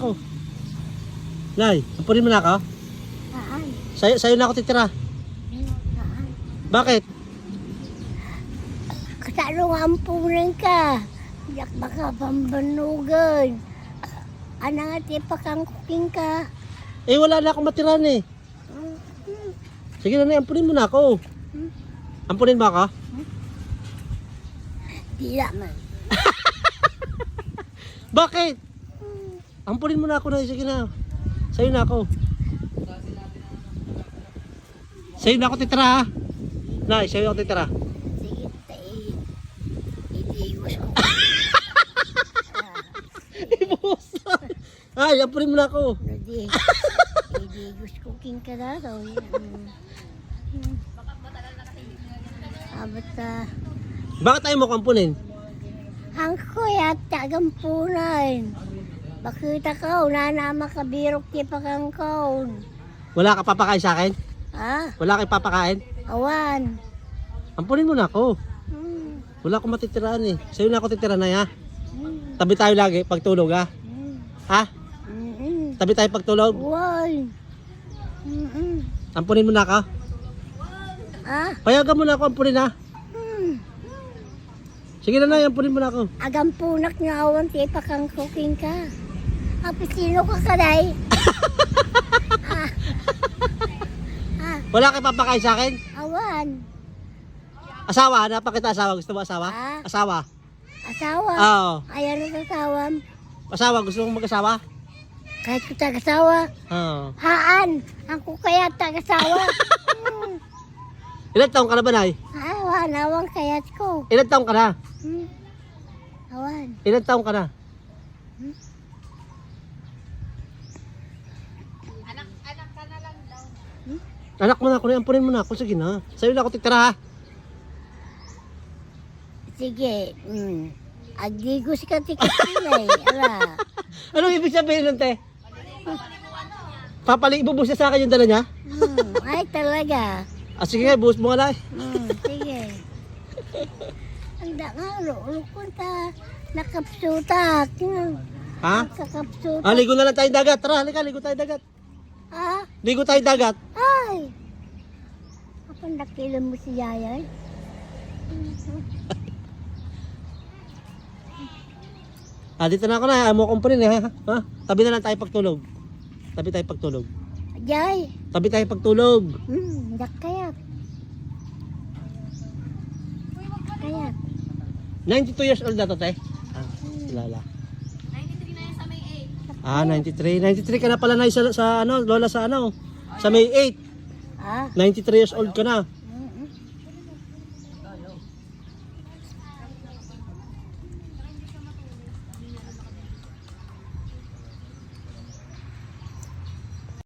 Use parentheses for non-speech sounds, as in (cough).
Ako. Nay, ampunin mo na ako. Saan? Sa'yo, sa'yo na ako titira. Saan? Bakit? Kasalo nga ampunan ka. Yak baka pambanugan. Ano nga tipa kang cooking ka? Eh, wala na akong matiran eh. Sige na, ampunin mo na ako. Ampunin mo ako? Di naman. (laughs) Bakit? Ampunin mo na ako na, sige na. Sa'yo na ako. Sa'yo na ako titira ha. Nay, sa'yo ako titira. Ko. Ay, ampunin mo na ako. Ano di? Idiwas cooking ka na daw. Ah, basta. Bakit tayo mo ko ampunin? Ang kuya tagampunan. Bakit ako, una na makabirok ti pakang kaon. Wala ka papakain sa akin? Ha? Wala ka papakain? Awan. Ampunin mo na ako. Hmm. Wala akong matitiraan eh. Sa'yo na ako titira na ha. Hmm. Tabi tayo lagi pagtulog ha. Hmm. Ha? Hmm. Tabi tayo pagtulog. Awan. Hmm. Ampunin mo na ako. Ah? Payagan mo na ako ampunin ha. Hmm. Sige na na, ampunin mo na ako. Agampunak nga awan ti pakang cooking ka. Apisino ka kaday. ah. (laughs) ah. Wala ka papakain sa akin? Awan. Asawa, napakita asawa. Gusto mo asawa? Ah. Asawa. Asawa. Oo. Ayan ang asawam. Asawa, gusto mong mag-asawa? Kahit ko tagasawa. Oo. Haan. Ako kaya tagasawa. (laughs) hmm. Ilan taong ka na ba, Nay? Awan, awan kayat ko. Ilan taong ka na? Hmm. Awan. Ilan taong ka na? Anak mo na ako, ampunin mo na ako. Sige na. Sa'yo na ako titira ha. Sige. Hmm. Agigos ka tikatinay. Ala. (laughs) Anong ibig sabihin nun, te? Papali, ibubus niya sa akin yung dala niya? Hmm. Ay talaga. Ah, sige nga, buhos mo nga na. Hmm. Sige. Ang da nga, lukon ta. Nakapsutak. Hmm. Ha? Nakakapsutak. Ah, ligo na lang tayong dagat. Tara, halika, ligo tayong dagat. Ligo tayong dagat. Ay! Kapag nakila mo si Yayay? Ah, dito na ako na. Ayaw mo kumpunin eh, ha? ha? Tabi na lang tayo pagtulog. Tabi tayo pagtulog. Yay! Tabi tayo pagtulog. Hmm, dak kayat. Kayat. 92 years old na to, te. Ah, kilala. 93 na yan sa May 8. Ah, 93. 93 ka na pala na sa, sa ano, lola sa ano, sa May 8. Ah? 93 years old ka na.